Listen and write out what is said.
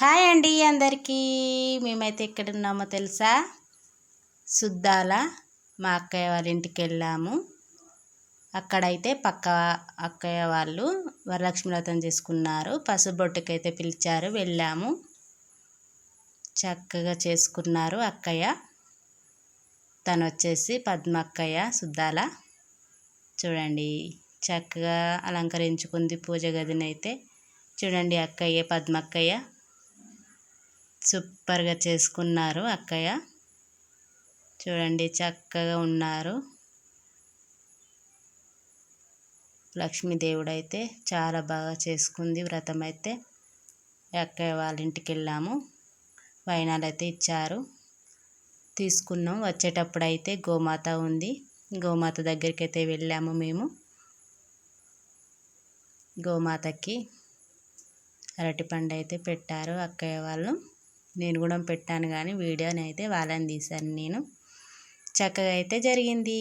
Hi అండి అందరికీ. మేమైతే ఎక్కడ ఉన్నామో తెలుసా? సుద్దాల మా అక్కయ్య వాళ్ళ ఇంటికి వెళ్ళాము. అక్కడైతే పక్క అక్కయ్య వాళ్ళు వరలక్ష్మి వ్రతం చేసుకున్నారు. పసుబొట్టుకైతే పిలిచారు వెళ్ళాము. చక్కగా చేసుకున్నారు అక్కయ్య. తను వచ్చేసి పద్మ అక్కయ్య సుద్దాల. చూడండి చక్కగా అలంకరించుకుంది పూజ గదినైతే. అయితే చూడండి అక్కయ్య పద్మక్కయ్య. సూపర్గా చేసుకున్నారు అక్కయ్య. చూడండి చక్కగా ఉన్నారు. లక్ష్మీదేవుడు అయితే చాలా బాగా చేసుకుంది వ్రతం అయితే అక్కయ్య వాళ్ళ ఇంటికి వెళ్ళాము వైనాలు అయితే ఇచ్చారు. తీసుకున్నాం. వచ్చేటప్పుడు అయితే గోమాత ఉంది. గోమాత దగ్గరికి అయితే వెళ్ళాము మేము. గోమాతకి అరటిపండు అయితే పెట్టారు అక్కయ్య వాళ్ళు. నేను కూడా పెట్టాను కానీ వీడియోని అయితే వాళ్ళని తీశాను నేను. చక్కగా అయితే జరిగింది.